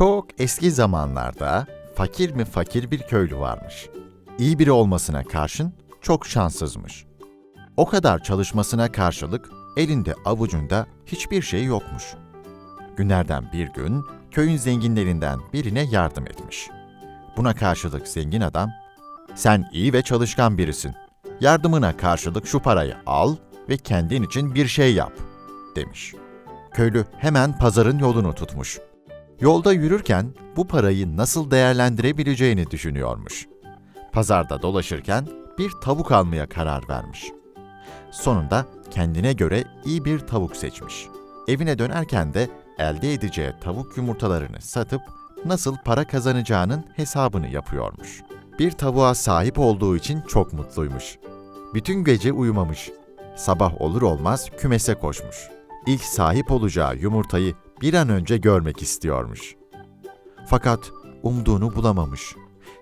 Çok eski zamanlarda fakir mi fakir bir köylü varmış. İyi biri olmasına karşın çok şanssızmış. O kadar çalışmasına karşılık elinde avucunda hiçbir şey yokmuş. Günlerden bir gün köyün zenginlerinden birine yardım etmiş. Buna karşılık zengin adam, "Sen iyi ve çalışkan birisin. Yardımına karşılık şu parayı al ve kendin için bir şey yap." demiş. Köylü hemen pazarın yolunu tutmuş. Yolda yürürken bu parayı nasıl değerlendirebileceğini düşünüyormuş. Pazarda dolaşırken bir tavuk almaya karar vermiş. Sonunda kendine göre iyi bir tavuk seçmiş. Evine dönerken de elde edeceği tavuk yumurtalarını satıp nasıl para kazanacağının hesabını yapıyormuş. Bir tavuğa sahip olduğu için çok mutluymuş. Bütün gece uyumamış. Sabah olur olmaz kümese koşmuş. İlk sahip olacağı yumurtayı bir an önce görmek istiyormuş. Fakat umduğunu bulamamış.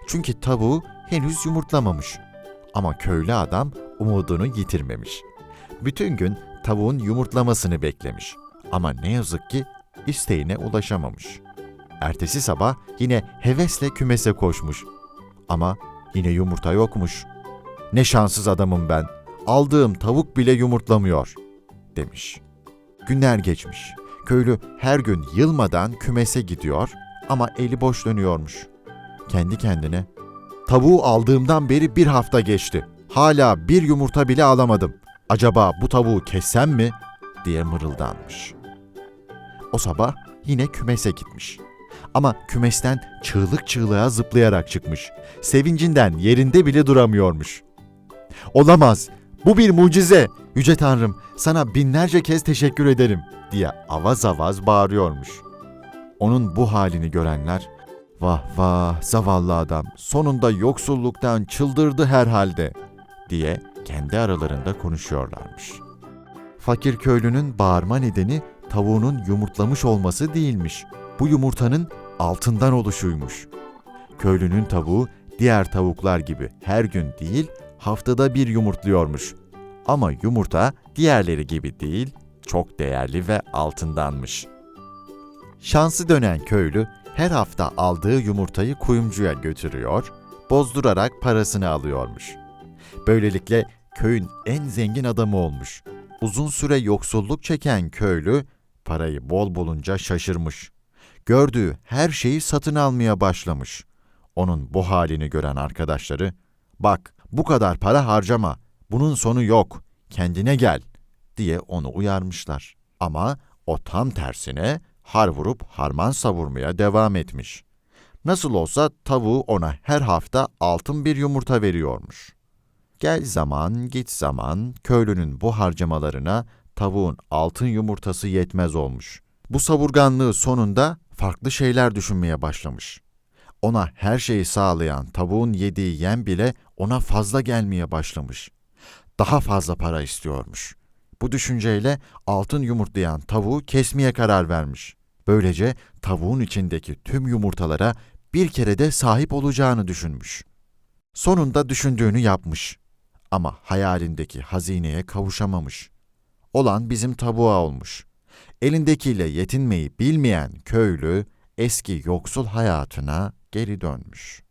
Çünkü tavuğu henüz yumurtlamamış. Ama köylü adam umudunu yitirmemiş. Bütün gün tavuğun yumurtlamasını beklemiş. Ama ne yazık ki isteğine ulaşamamış. Ertesi sabah yine hevesle kümese koşmuş. Ama yine yumurta yokmuş. Ne şanssız adamım ben. Aldığım tavuk bile yumurtlamıyor, demiş. Günler geçmiş. Köylü her gün yılmadan kümese gidiyor ama eli boş dönüyormuş. Kendi kendine, tavuğu aldığımdan beri bir hafta geçti. Hala bir yumurta bile alamadım. Acaba bu tavuğu kessem mi? diye mırıldanmış. O sabah yine kümese gitmiş. Ama kümesten çığlık çığlığa zıplayarak çıkmış. Sevincinden yerinde bile duramıyormuş. Olamaz, bu bir mucize. Yüce Tanrım, sana binlerce kez teşekkür ederim diye avaz avaz bağırıyormuş. Onun bu halini görenler, vah vah zavallı adam sonunda yoksulluktan çıldırdı herhalde diye kendi aralarında konuşuyorlarmış. Fakir köylünün bağırma nedeni tavuğunun yumurtlamış olması değilmiş. Bu yumurtanın altından oluşuymuş. Köylünün tavuğu diğer tavuklar gibi her gün değil, haftada bir yumurtluyormuş. Ama yumurta diğerleri gibi değil, çok değerli ve altındanmış. Şansı dönen köylü her hafta aldığı yumurtayı kuyumcuya götürüyor, bozdurarak parasını alıyormuş. Böylelikle köyün en zengin adamı olmuş. Uzun süre yoksulluk çeken köylü parayı bol bulunca şaşırmış. Gördüğü her şeyi satın almaya başlamış. Onun bu halini gören arkadaşları, "Bak, bu kadar para harcama. Bunun sonu yok. Kendine gel." diye onu uyarmışlar. Ama o tam tersine har vurup harman savurmaya devam etmiş. Nasıl olsa tavuğu ona her hafta altın bir yumurta veriyormuş. Gel zaman, git zaman, köylünün bu harcamalarına tavuğun altın yumurtası yetmez olmuş. Bu savurganlığı sonunda farklı şeyler düşünmeye başlamış. Ona her şeyi sağlayan tavuğun yediği yem bile ona fazla gelmeye başlamış. Daha fazla para istiyormuş. Bu düşünceyle altın yumurtlayan tavuğu kesmeye karar vermiş. Böylece tavuğun içindeki tüm yumurtalara bir kere de sahip olacağını düşünmüş. Sonunda düşündüğünü yapmış. Ama hayalindeki hazineye kavuşamamış. Olan bizim tavuğa olmuş. Elindekiyle yetinmeyi bilmeyen köylü eski yoksul hayatına geri dönmüş.